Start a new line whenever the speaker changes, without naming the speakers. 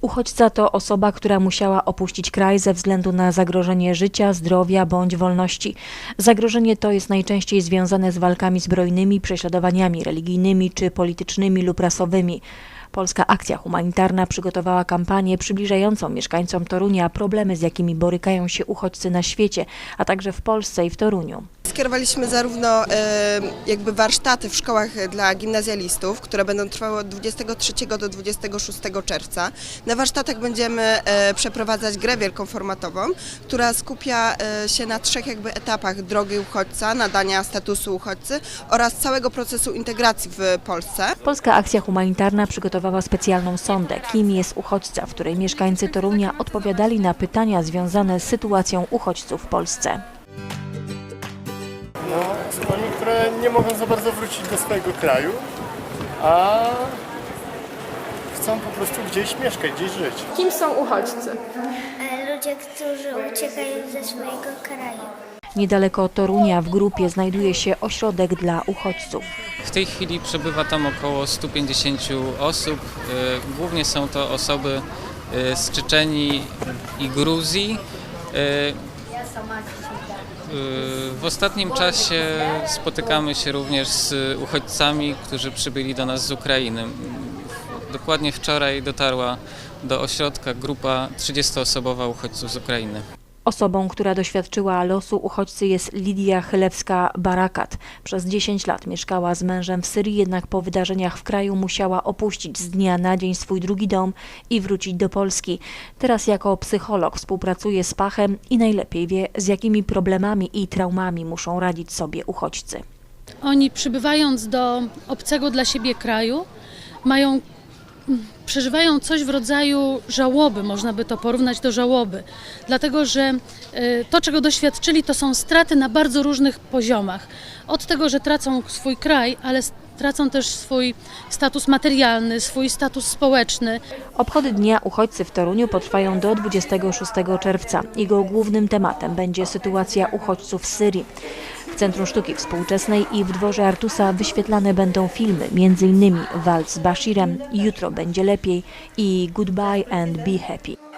Uchodźca to osoba, która musiała opuścić kraj ze względu na zagrożenie życia, zdrowia bądź wolności. Zagrożenie to jest najczęściej związane z walkami zbrojnymi, prześladowaniami religijnymi czy politycznymi lub rasowymi. Polska Akcja Humanitarna przygotowała kampanię przybliżającą mieszkańcom Torunia problemy, z jakimi borykają się uchodźcy na świecie, a także w Polsce i w Toruniu.
Skierowaliśmy zarówno jakby warsztaty w szkołach dla gimnazjalistów, które będą trwały od 23 do 26 czerwca. Na warsztatach będziemy e, przeprowadzać grę wielką formatową, która skupia e, się na trzech jakby etapach drogi uchodźca, nadania statusu uchodźcy oraz całego procesu integracji w Polsce.
Polska Akcja Humanitarna przygotowała specjalną sondę, kim jest uchodźca, w której mieszkańcy Torunia odpowiadali na pytania związane z sytuacją uchodźców w Polsce.
Oni, które nie mogą za bardzo wrócić do swojego kraju, a chcą po prostu gdzieś mieszkać, gdzieś żyć.
Kim są uchodźcy?
E, ludzie, którzy uciekają ze swojego kraju.
Niedaleko Torunia w grupie znajduje się ośrodek dla uchodźców.
W tej chwili przebywa tam około 150 osób. Y, Głównie są to osoby y, z Czeczenii i Gruzji. Y, W ostatnim czasie spotykamy się również z uchodźcami, którzy przybyli do nas z Ukrainy. Dokładnie wczoraj dotarła do ośrodka grupa 30-osobowa uchodźców z Ukrainy.
Osobą, która doświadczyła losu uchodźcy jest Lidia Chylewska-Barakat. Przez 10 lat mieszkała z mężem w Syrii, jednak po wydarzeniach w kraju musiała opuścić z dnia na dzień swój drugi dom i wrócić do Polski. Teraz jako psycholog współpracuje z Pachem i najlepiej wie, z jakimi problemami i traumami muszą radzić sobie uchodźcy.
Oni przybywając do obcego dla siebie kraju, mają, przeżywają coś w rodzaju żałoby, można by to porównać do żałoby, dlatego że e, to, czego doświadczyli, to są straty na bardzo różnych poziomach. Od tego, że tracą swój kraj, ale tracą też swój status materialny, swój status społeczny.
Obchody Dnia Uchodźcy w Toruniu potrwają do 26 czerwca. Jego głównym tematem będzie sytuacja uchodźców z Syrii. W Centrum Sztuki Współczesnej i w dworze Artusa wyświetlane będą filmy, m.in. Walc z Bashirem, Jutro będzie lepiej i Goodbye and Be Happy.